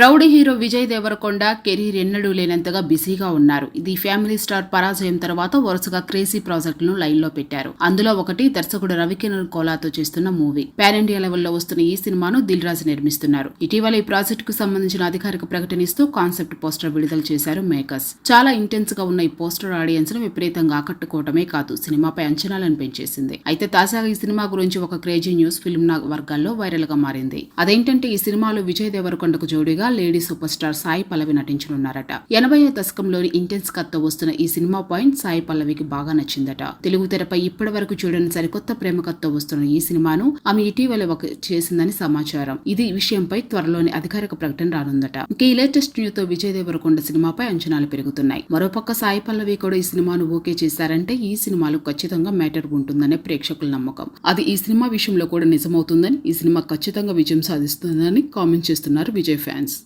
Rowdy hero Vijay Deverakonda career ఎన్నడూ లేనంతగా బిజీగా ఉన్నారు. ఇది ఫ్యామిలీ స్టార్ పరాజయం తర్వాత వరుసగా క్రేజీ ప్రాజెక్టులను లైన్లో పెట్టారు. అందులో ఒకటి దర్శకుడు రవికిరణ్ కోలాతో చేస్తున్న మూవీ. పాన్ ఇండియా లెవెల్లో వస్తున్న ఈ సినిమాను దిల్ రాజు నిర్మిస్తున్నారు. ఇటీవల ఈ ప్రాజెక్ట్కు సంబంధించిన అధికారిక ప్రకటన ఇస్తూ కాన్సెప్ట్ పోస్టర్ విడుదల చేశారు మేకర్స్. చాలా ఇంటెన్స్గా ఉన్న ఈ పోస్టర్ ఆడియన్స్ను విపరీతంగా ఆకట్టుకోవటమే కాదు సినిమాపై అంచనాలను పెంచేసింది. అయితే తాజాగా ఈ సినిమా గురించి ఒక క్రేజీ న్యూస్ ఫిల్మ్ వర్గాల్లో వైరల్గా మారింది. అదేంటంటే ఈ సినిమాలో విజయ్ దేవరకొండకు జోడీగా lady super star Sai Pallavi నటించనున్నారట. ఎనభై దశకంలోని ఇంటెన్స్ కథతో వస్తున్న ఈ సినిమా పాయింట్ సాయి పల్లవికి బాగా నచ్చిందట. తెలుగు తెరపై ఇప్పటి వరకు చూడని సరికొత్త ప్రేమ కథతో వస్తున్న ఈ సినిమాను ఆమె ఇటీవల ఒక చేసిందని సమాచారం. ఇది విషయంపై త్వరలోని అధికారిక ప్రకటన రానుందట. ఇక ఈ లేటెస్ట్ న్యూతో తో విజయ్ దేవరకొండ సినిమాపై అంచనాలు పెరుగుతున్నాయి. మరోపక్క సాయి పల్లవి కూడా ఈ సినిమాను ఓకే చేశారంటే ఈ సినిమాలో ఖచ్చితంగా మ్యాటర్ ఉంటుందనే ప్రేక్షకుల నమ్మకం. అది ఈ సినిమా విషయంలో కూడా నిజమవుతుందని ఈ సినిమా ఖచ్చితంగా విజయం సాధిస్తుందని కామెంట్ చేస్తున్నారు విజయ్ ఫ్యాన్స్.